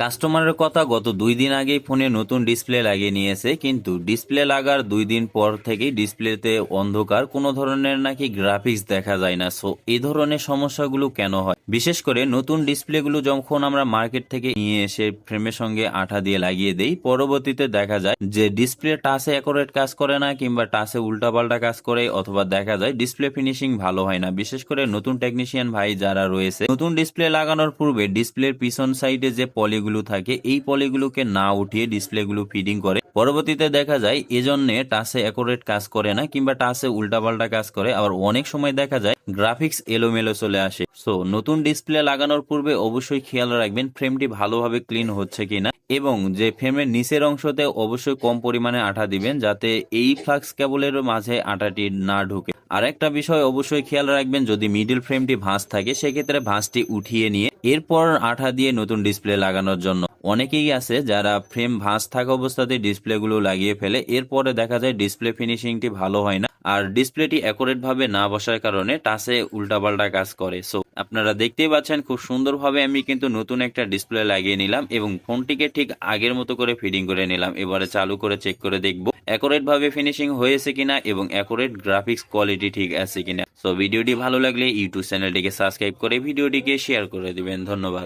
কাস্টমারের কথা গত দুই দিন আগেই ফোনে নতুন ডিসপ্লে লাগিয়ে নিয়েছে, কিন্তু ডিসপ্লে লাগার দুই দিন পর থেকেই ডিসপ্লেতে অন্ধকার, কোনো ধরনের নাকি গ্রাফিক্স দেখা যায় না। সো এই ধরনের সমস্যাগুলো কেন হয়? বিশেষ করে নতুন ডিসপ্লেগুলো যখন আমরা মার্কেট থেকে নিয়ে এসে ফ্রেমের সঙ্গে আঠা দিয়ে লাগিয়ে দেই, পরবর্তীতে দেখা যায় যে ডিসপ্লে টাচে অ্যাকোরেট কাজ করে না কিংবা টাচে উল্টাপাল্টা কাজ করে, অথবা দেখা যায় ডিসপ্লে ফিনিশিং ভালো হয় না। বিশেষ করে নতুন টেকনিশিয়ান ভাই যারা রয়েছে, নতুন ডিসপ্লে লাগানোর পূর্বে ডিসপ্লের পিছন সাইডে যে পলিগুলো থাকে, এই পলিগুলোকে না উঠিয়ে ডিসপ্লেগুলো ফিডিং করে পরবর্তীতে দেখা যায় এজন্যে টাসে অ্যাকোরেট কাজ করে না, কিংবা টাসে উল্টাপাল্টা কাজ করে। আবার অনেক সময় দেখা যায় গ্রাফিক্স এলোমেলো চলে আসে। সো নতুন ডিসপ্লে লাগানোর পূর্বে অবশ্যই খেয়াল রাখবেন ফ্রেমটি ভালোভাবে ক্লিন হচ্ছে কিনা, এবং যে ফ্রেমের নিচের অংশতে অবশ্যই কম পরিমাণে আঠা দিবেন, যাতে এই ফ্লাক্স কেবলের মাঝে আঠাটি না ঢুকে। আরেকটা বিষয় অবশ্যই খেয়াল রাখবেন, যদি মিডল ফ্রেমটি ভাঁজ থাকে, সেক্ষেত্রে ভাঁজটি উঠিয়ে নিয়ে এরপর আঠা দিয়ে নতুন ডিসপ্লে লাগানোর জন্য অনেকেই আছে যারা ফ্রেম ভাঁজ থাকা অবস্থাতে ডিসপ্লেগুলো লাগিয়ে ফেলে। এরপরে দেখা যায় ডিসপ্লে ফিনিশিংটি ভালো হয় না আর ডিসপ্লেটি অ্যাকুরেট ভাবে না বসার কারণে টাচে উল্টাপাল্টা কাজ করে। সো আপনারা দেখতেই পাচ্ছেন খুব সুন্দরভাবে আমি কিন্তু নতুন একটা ডিসপ্লে লাগিয়ে নিলাম এবং ফোনটিকে ঠিক আগের মতো করে ফিডিং করে নিলাম। এবারে চালু করে চেক করে দেখব অ্যাকুরেট ভাবে ফিনিশিং হয়েছে কিনা এবং অ্যাকুরেট গ্রাফিক্স কোয়ালিটি ঠিক আছে কিনা। সো ভিডিওটি ভালো লাগলে ইউটিউব চ্যানেলটিকে সাবস্ক্রাইব করে ভিডিওটিকে শেয়ার করে দিবেন। ধন্যবাদ।